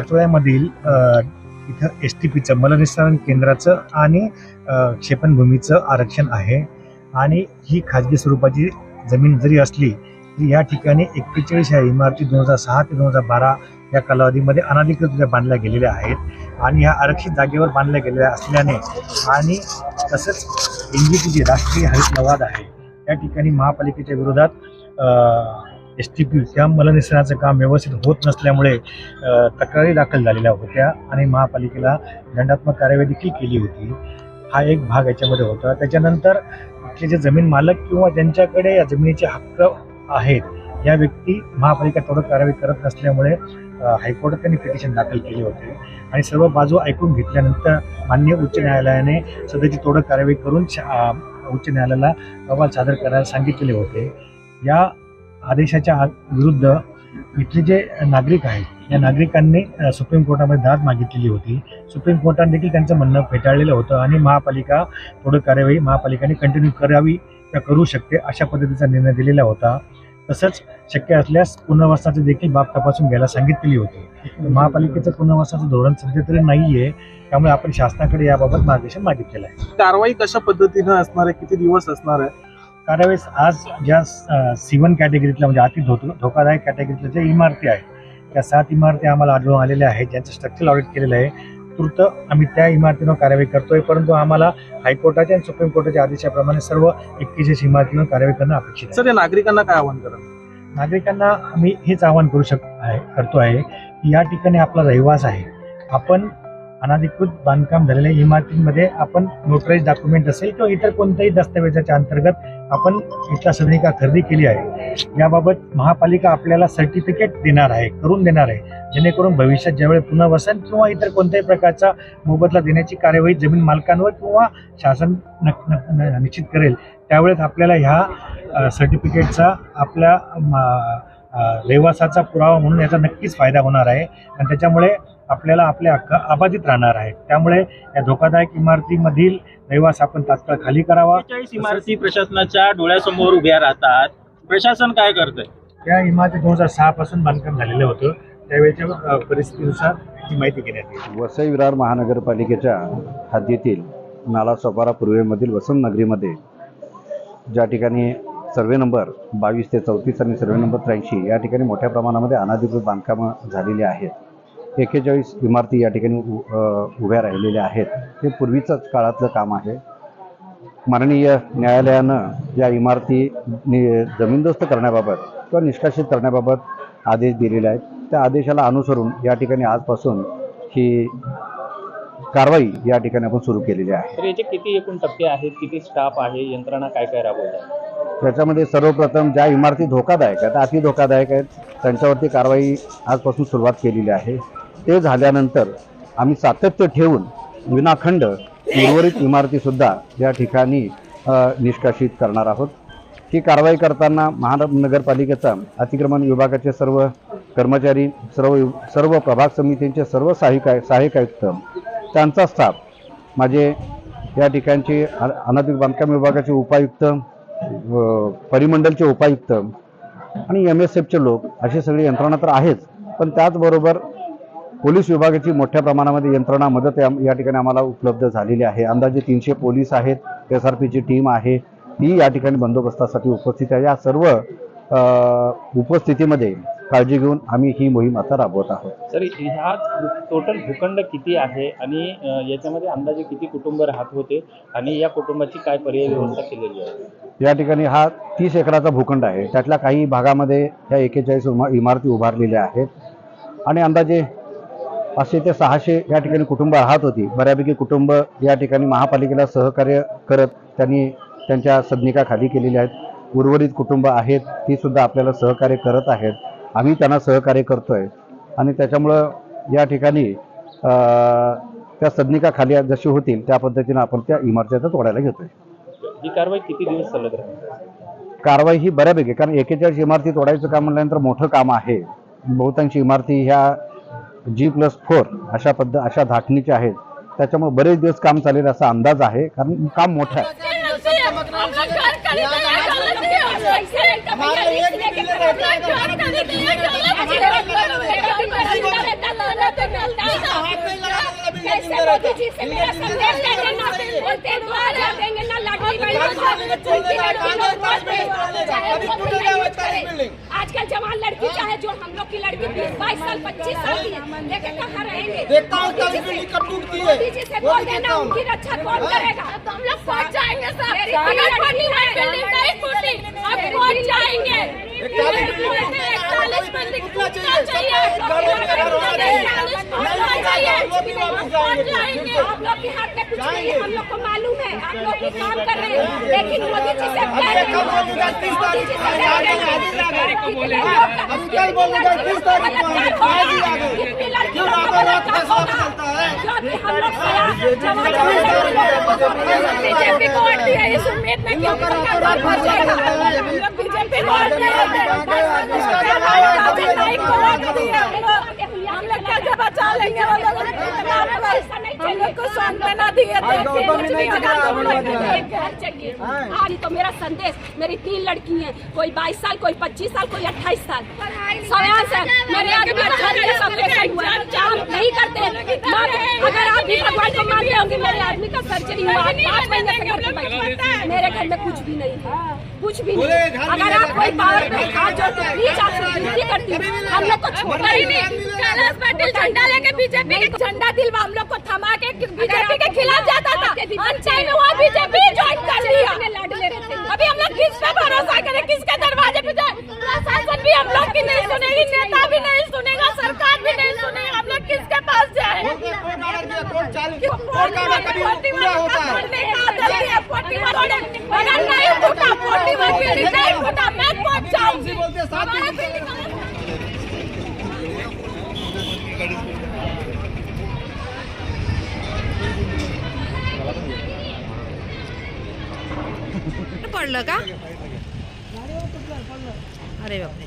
आठवड्यामधील इथं S T पीचं मलनिस्सारण केंद्राचं आणि क्षेपणभूमीचं आरक्षण आहे. आणि ही खाजगी स्वरूपाची जमीन जरी असली तरी या ठिकाणी एक्केचाळीस ह्या इमारती दोन हजार सहा ते दोन हजार बारा या कालावधीमध्ये अनाधिकृतरित्या बांधल्या गेलेल्या आहेत. आणि ह्या आरक्षित जागेवर बांधल्या गेलेल्या असल्याने आणि तसंच एन जी टी जी राष्ट्रीय हरित लवाद आहे त्या ठिकाणी महापालिकेच्या विरोधात एस टी पी किंवा मलनिर्सरणाचं काम व्यवस्थित होत नसल्यामुळे तक्रारी दाखल झालेल्या होत्या आणि महापालिकेला दंडात्मक कार्यवाही देखील केली होती. हा एक भाग याच्यामध्ये होता. त्याच्यानंतर इथले जे जमीन मालक किंवा ज्यांच्याकडे या जमिनीचे हक्क आहेत या व्यक्ती महापालिका थोडं कारवाई करत नसल्यामुळे हायकोर्टात त्यांनी पिटिशन दाखल केले होते. आणि सर्व बाजू ऐकून घेतल्यानंतर मान्य उच्च न्यायालयाने सध्याची तोडक कारवाई करून उच्च न्यायालयाला अहवाल सादर करायला सांगितलेले होते. या आदेशाच्या विरुद्ध इथले जे नागरिक आहेत या नागरिकांनी सुप्रीम कोर्टामध्ये दाद मागितलेली होती. सुप्रीम कोर्टाने देखील त्यांचं म्हणणं फेटाळलेलं होतं आणि महापालिका थोडं कार्यवाही महापालिकाने कंटिन्यू करावी किंवा करू शकते अशा पद्धतीचा निर्णय दिलेला होता. तसंच शक्य असल्यास पुनर्वसनाची देखील बाब तपासून घ्यायला सांगितलेली होती. महापालिकेचं पुनर्वसनाचं धोरण सध्या तरी नाही आहे त्यामुळे आपण शासनाकडे याबाबत मार्गदर्शन मागितलेलं आहे. कारवाई कशा पद्धतीनं असणार आहे? किती दिवस असणार आहे? त्यावेळेस आज ज्या सी वन कॅटेगरीतल्या म्हणजे अति धो धोकादायक कॅटेगरीतल्या ज्या इमारती आहेत त्या सात इमारती आम्हाला आढळून आलेल्या आहेत ज्यांचं स्ट्रक्चरल ऑडिट केलेलं आहे. तूर्त आम्ही त्या इमारतींवर कारवाई करतोय परंतु आम्हाला हायकोर्टाच्या आणि सुप्रीम कोर्टाच्या आदेशाप्रमाणे सर्व एक्केचाळीस इमारतींवर कारवाई करणं अपेक्षित आहे. सर या नागरिकांना काय आव्हान करा नागरिकांना आम्ही हेच आवाहन करू शक आहे करतो आहे की या ठिकाणी आपला रहिवास आहे. आपण अनाधिकृत बांधकाम झालेल्या इमारतींमध्ये आपण नोटराईज डॉक्युमेंट असेल किंवा इतर कोणत्याही दस्तावेजाच्या अंतर्गत आपण इथला सदनिका खरेदी केली आहे. याबाबत महापालिका आपल्याला सर्टिफिकेट देणार आहे करून देणार आहे. जेणेकरून भविष्यात ज्यावेळी पुनर्वसन किंवा इतर कोणत्याही प्रकारचा मोबदला देण्याची कार्यवाही जमीन मालकांवर किंवा शासन नक- न- निश्चित करेल त्यावेळेस आपल्याला ह्या सर्टिफिकेटचा आपल्या रहिवासाचा पुरावा म्हणून याचा नक्कीच फायदा होणार आहे. आणि त्याच्यामुळे आपल्याला आपले हक्क अबाधित राहणार आहेत. त्यामुळे या धोकादायक इमारतीमधील रहिवास आपण तात्काळ खाली करावा. इमारती प्रशासनाच्या डोळ्यासमोर उभ्या राहतात. प्रशासन काय करतंय? त्या इमारती दोन हजार सहा पासून बांधकाम झालेलं होतं. त्यावेळेच्या परिस्थितीनुसार ही माहिती घेण्यात येईल. वसई विरार महानगरपालिकेच्या हद्दीतील नाला सोपारा पूर्वेमधील वसंत नगरीमध्ये ज्या ठिकाणी सर्वे नंबर बावीस ते चौतीस आणि सर्वे नंबर त्र्याऐंशी या ठिकाणी मोठ्या प्रमाणामध्ये अनाधिकृत बांधकामं झालेली आहेत. एक्केचाळीस इमारती या ठिकाणी उभ्या राहिलेल्या आहेत. हे पूर्वीचंच काळातलं काम आहे. माननीय न्यायालयानं या इमारती नि जमीनदोस्त करण्याबाबत किंवा निष्कासित करण्याबाबत आदेश दिलेले आहेत. त्या आदेशाला अनुसरून या ठिकाणी आजपासून ही कारवाई या ठिकाणी आपण सुरू केलेली आहे. याचे किती एकूण टप्पे आहेत? किती स्टाफ आहे? यंत्रणा काय काय राबवतात त्याच्यामध्ये सर्वप्रथम ज्या इमारती धोकादायक आहेत अति धोकादायक आहेत त्यांच्यावरती कारवाई आजपासून सुरुवात केलेली आहे. ते झाल्यानंतर आम्ही सातत्य ठेवून विनाखंड उर्वरित इमारतीसुद्धा या ठिकाणी निष्कासित करणार आहोत. ही कारवाई करताना महानगरपालिकेचा अतिक्रमण विभागाचे सर्व कर्मचारी सर्व सर्व प्रभाग समितींचे सर्व सहाय्यक सहायक सहाय्यक आयुक्त त्यांचा स्टाफ माझे या ठिकाणचे अनाधिक बांधकाम विभागाचे उपायुक्त व परिमंडलचे उपायुक्त आणि एम एस एफचे लोक अशी सगळी यंत्रणा तर आहेच पण त्याचबरोबर पोलीस विभागाची मोठ्या प्रमाणामध्ये यंत्रणा मदत या ठिकाणी आम्हाला उपलब्ध झालेली आहे. अंदाजे तीनशे पोलीस आहेत एस आर पीची टीम आहे. ती या ठिकाणी बंदोबस्तासाठी उपस्थित आहे. या सर्व उपस्थितीमध्ये काळजी घेऊन आम्ही ही मोहीम आता राबवत आहोत. सर ह्या टोटल भूखंड किती आहे आणि याच्यामध्ये अंदाजे किती कुटुंब राहत होते आणि या कुटुंबाची काय पर्याय व्यवस्था केलेली आहे? या ठिकाणी हा तीस एकराचा भूखंड आहे. त्यातल्या काही भागामध्ये ह्या एकेचाळीस इमारती उभारलेल्या आहेत. आणि अंदाजे पाचशे ते सहाशे या ठिकाणी कुटुंब राहत होती. बऱ्यापैकी कुटुंब या ठिकाणी महापालिकेला सहकार्य करत त्यांनी त्यांच्या सदनिका खाली केलेल्या आहेत. उर्वरित कुटुंब आहेत ती सुद्धा आपल्याला सहकार्य करत आहेत. आम्ही त्यांना सहकार्य करतोय. आणि त्याच्यामुळं या ठिकाणी त्या सदनिका खाली जशी होतील त्या पद्धतीनं आपण त्या इमारती आता तोडायला घेतोय. ही कारवाई किती दिवस चालत राहते? कारवाई ही बऱ्यापैकी कारण एकेचाळीस इमारती तोडायचं काम म्हटल्यानंतर मोठं काम आहे. बहुतांश इमारती ह्या जी प्लस फोर अशा पद्ध अशा धाटणीच्या आहेत. त्याच्यामुळे बरेच दिवस काम चालेल असा अंदाज आहे. कारण काम मोठं आहे. आजकल जवान लड़की चाहे जो हम लोग की लड़की पच्चीस साल की लेकिन कहाँ रहेंगे देखता हूँ कब टूटती है। मोदी जी से बोल देना उनकी रक्षा कौन करेगा? तो हम लोग पहुंच जाएंगे सर। है बिल्डिंग नहीं फूटी अब पहुंच जाएंगे। चाहिए पहुंच जाएंगे। आप लोग के हाथ में कुछ नहीं है हम लोग को मालूम है। आप लोग भी काम कर रहे हैं। लेकिन मोदी जी से कह रहे हैं मोदी जी से कह रहे हैं अब कल बोलेगा? किस तारीख को आएंगे। आज ही आ गए इतनी लड़की क्यों लोग को रातों रात बचा फैसला होगा। चलता है? क्योंकि हम लोग बीजेपी को वोट दिया इस उम्मीद में कि हम लोग का दौर बढ़ जाएगा हम लोग बीजेपी को वोट नहीं बचा लेंगे। वो लोग हम लोग को सांत्वना दिए थे। एक घर चाहिए। आज तो मेरा संदेश मेरी तीन लड़की हैं। कोई बाईस साल कोई पच्चीस साल कोई अट्ठाईस साल। सर मेरे आदमी का घर में ऑपरेशन हुआ है। नहीं करते। माँ- अगर आप भी भगवान को मानते होंगे मेरे आदमी का सर्जरी हुआ। पाँच महीने से घर पे मेरे घर में कुछ भी नहीं है। कुछ भी नहीं अगर आप कोई पावर पे हाथ जोड़ प्लीज़ आपसे विनती करती हूँ। हम लोग को छोड़ना ही नहीं। कैलाश पाटिल झंडा लेके बीजेपी के झंडा दिलवा हम लोग को थमा के बीजेपी के खिलाफ जाता था। में वो बीजेपी ज्वाइन कर लिया अभी हम लोग किस पे भरोसा करें? किसके दरवाजे पे जाए? प्रशासन भी हम लोग की नहीं सुनेगी नेता भी नहीं सुनेगा सरकार भी नहीं सुनेगा। हम लोग किसके पास जाए? अगर नहीं फूटा फोर्टी वन बिल्डिंग नहीं फूटा मैं पहुँच जाऊँगी पडलं का? अरे बापरे.